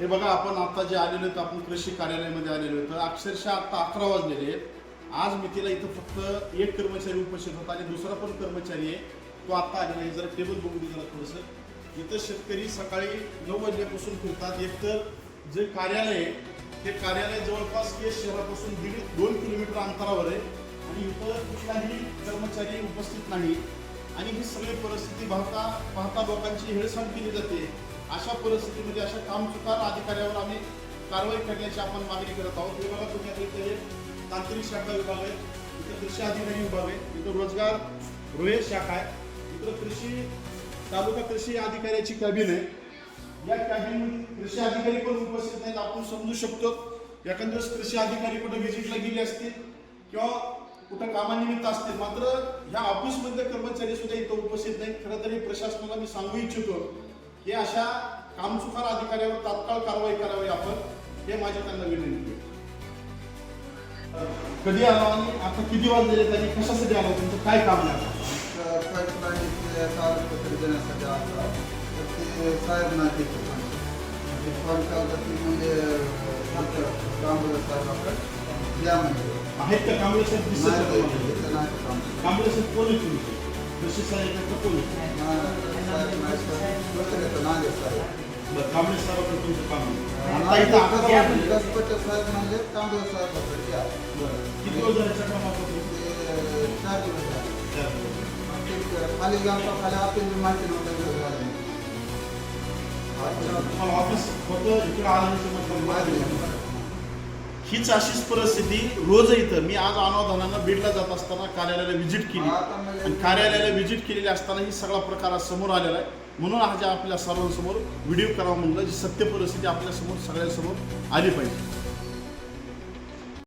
हे बघा आपण आता जे आलेलो आहेत आपण कृषी कार्यालयामध्ये आलेलो होतो अक्षरशः आता अकरा वाजलेले आहेत. आज मितीला इथं फक्त एक कर्मचारी उपस्थित होता आणि दुसरा पण कर्मचारी आहे. तो आता आलेला आहे. जरा टेबल बघू दे जरा थोडंसं. इथं शेतकरी सकाळी नऊ वाजल्यापासून फिरतात. एकतर जे कार्यालय आहे ते कार्यालय जवळपास केस शहरापासून दीड दोन किलोमीटर अंतरावर आहे. आणि इथं कुठलाही कर्मचारी उपस्थित नाही. आणि ही सगळी परिस्थिती पाहता पाहता लोकांची हेळसांड केली जाते. अशा परिस्थितीमध्ये अशा कामचुकार अधिकाऱ्यावर आम्ही कारवाई करण्याची आपण मागणी करत आहोत. हे बघा तुम्ही आता तांत्रिक शाखा विभाग आहे इथं कृषी अधिकारी विभाग आहे इथं रोजगार रोहे शाखा आहे इथं कृषी तालुका कृषी अधिकाऱ्याची कॅबिन आहे. या कॅबिनमध्ये कृषी अधिकारी पण उपस्थित नाहीत आपण समजू शकतो. एखाद्या कृषी अधिकारी कुठं व्हिजिटला गेले असतील किंवा कुठं कामानिमित्त असतील मात्र ह्या ऑफिसमधले कर्मचारी सुद्धा इथं उपस्थित नाहीत. खरं तरी प्रशासनाला मी सांगू इच्छितो की अशा कामचुकार अधिकाऱ्यावर तात्काळ कारवाई करावी आपण हे माझ्या त्यांना विनंती आहे कधी आला आणि आता किती वाजले त्यांनी कशासाठी आला तुमचं काय काम आहे कागदपत्र देण्यासाठी तर ते साहेब नाही देतो पण ते फोन कागदपत्र म्हणजे कांबळे साहेबाकडे द्या म्हणजे आहेत का कांबळे साहेब दिसत नाही नाही देत, तुम्हाला? इथं नाही ते काम. कांबळे साहेब कोण आहे तुमचे कृषी साहेब कोण तर देत बरं, कांबळे साहेबांकडे तुमचं काम आहे. आता इथं द्या. किती वेळ झाला चक्रा मारतो ते चार दिवस खाली माहिती तुम्हाला ऑफिस होतं इकडे आल्याचं मतलब माहिती हीच अशीच परिस्थिती रोज इथं. मी आज अनावधानानं बीडला जात असताना कार्यालयाला व्हिजिट केली. आणि कार्यालयाला व्हिजिट केलेली असताना ही सगळा प्रकार आज समोर आलेला आहे. म्हणून आज आपल्या सर्वांसमोर व्हिडिओ करावा म्हणलं जी सत्य परिस्थिती आपल्यासमोर सगळ्यांसमोर आली पाहिजे.